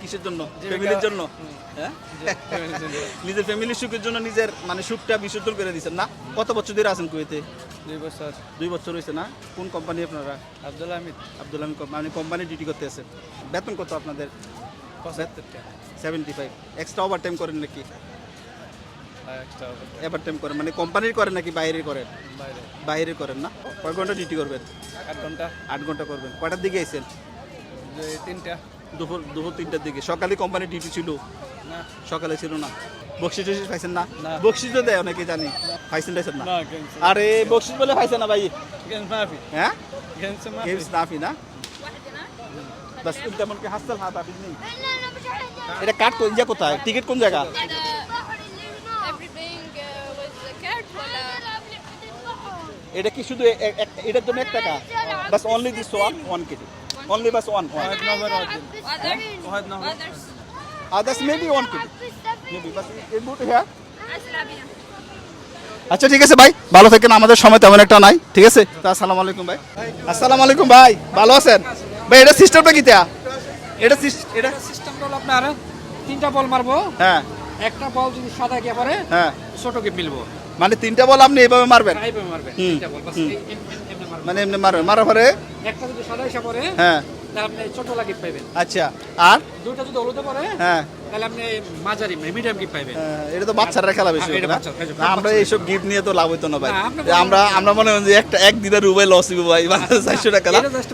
কিসের জন্য? ফ্যামিলির জন্য? হ্যাঁ? নিজের ফ্যামিলির সুখের জন্য নিজের মানে সুখটা বিসর্জন করে দিচ্ছেন না? কত বছর ধরে আছেন কুয়েতে? দুই বছর। দুই বছর হয়েছে না? কোন কোম্পানি আপনারা? আব্দুল হামিদ। আব্দুল আমিন মানে কোম্পানি ডিউটি করতে আছেন বেতন কত আপনাদের? Seventy five extra over time করেন নাকি? এক্সট্রা ওভার টাইম করেন। মানে কোম্পানির করেন নাকি বাইরে করেন? বাইরে। করেন না? কয় ঘণ্টা ডিউটি করবেন? আট ঘণ্টা। আট ঘণ্টা করবেন। কয়টার দিকে আইছেন দুই তিনটা। দুপুর দুপুর তিনটার দিকে। সকালে কোম্পানি ডিউটি ছিল। না। সকালে ছিল না। বকশিস টকশিস পাইছেন না। বকশিস তো দেয় অনেকে জানি। পাইছেন টাইছেন না? আরে বকশিস বলে পাইছেন না ভাই। হ্যাঁ? গেমস মাফি। না? বাস তেমন কি হাসতাল হাত আপনি নেই এটা কাট কোন জায়গা কোথায়? টিকিট কোন জায়গা? everything uh. এটা কি শুধু এটার জন্য এক টাকা? বাস only this one one KG Only bus one. Why? Others. Others? Maybe one kid. Maybe bus it go here. আচ্ছা ঠিক আছে ভাই। ভালো থাকেন আমাদের সময় তেমন একটা নাই। ঠিক আছে? আসসালাম আলাইকুম ভাই। আসসালাম আলাইকুম ভাই। ভালো আছেন? ভাই এটা সিস্টেমটা কি এটা এটা সিস্টেমটা হলো আপনার তিনটা বল মারবো। হ্যাঁ। একটা বল যদি সাদা গিয়ে পড়ে হ্যাঁ। ছোট কি মিলবো। মানে তিনটা বল আপনি হ্যাঁ, এইভাবে মারবেন? এইভাবে মারবেন। তিনটা বল মানে এমনি মারবেন। মারার পরে একটা যদি সাদা এসে পরে হ্যাঁ। তাহলে আপনি ছোট পাইবেন। আচ্ছা আর? যদি হলুদে পরে হ্যাঁ। তাহলে আপনি মাঝারি মিডিয়াম গিফট পাইবেন। এটা তো বাচ্চারা খেলা বেশি হ্যাঁ, এটা আমরা এইসব গিফট নিয়ে তো লাভ হইতো না ভাই। আমরা আমরা মনে হয় যে একটা এক দিনের রুবাই লস হইব ভাই চারশো টাকা?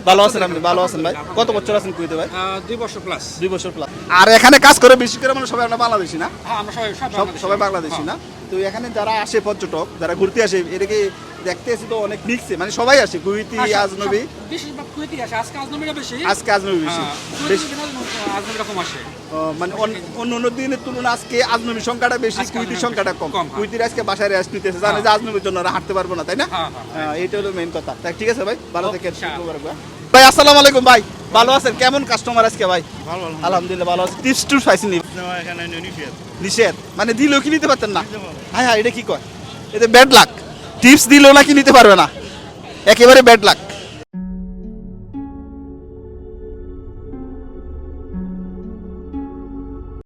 ভালো আছেন আপনি ভালো আছেন ভাই। কত বছর আছেন কুইতে ভাই? দুই বছর প্লাস দুই বছর প্লাস আর এখানে কাজ করে বেশি করে মানে সবাই আমরা বাংলাদেশি না? হ্যাঁ আমরা সবাই সব সব সবাই বাংলাদেশি না? তো এখানে যারা আসে পর্যটক যারা ঘুরতে আসে এটাকে দেখতে আসি তো অনেক মিক্সে মানে সবাই আসে কুইতি হ্যাঁ, আজনবী। আজকে আজনবীরা বেশি। আজনবী বেশি। হ্যাঁ, মানে অন্য অন্য দিনের তুলনায় আজকে আজনবী সংখ্যাটা বেশি কুইতির সংখ্যাটা কম। হ্যাঁ। কুইতির আজকে বাসায় রেস্ট নিতেছে জানে যে আজনবীর জন্য হাঁটতে পারব না তাই না? হ্যাঁ, হ্যাঁ, হ্যাঁ, এইটা হলো মেইন কথা। তাই ঠিক আছে ভাই ভালো হ্যাঁ? ভাই আসসালামু আলাইকুম ভাই ভালো আছেন? কেমন কাস্টমার আজকে ভাই? আলহামদুলিল্লাহ। ভালো আছে। টিপস টুপস পাইছেন নিষেধ। মানে দিলেও কি নিতে পারতেন না? হ্যাঁ হ্যাঁ এটা কি কয়? এটা ব্যাড লাক টিপস দিলেও নাকি নিতে পারবে না। একেবারে ব্যাড লাক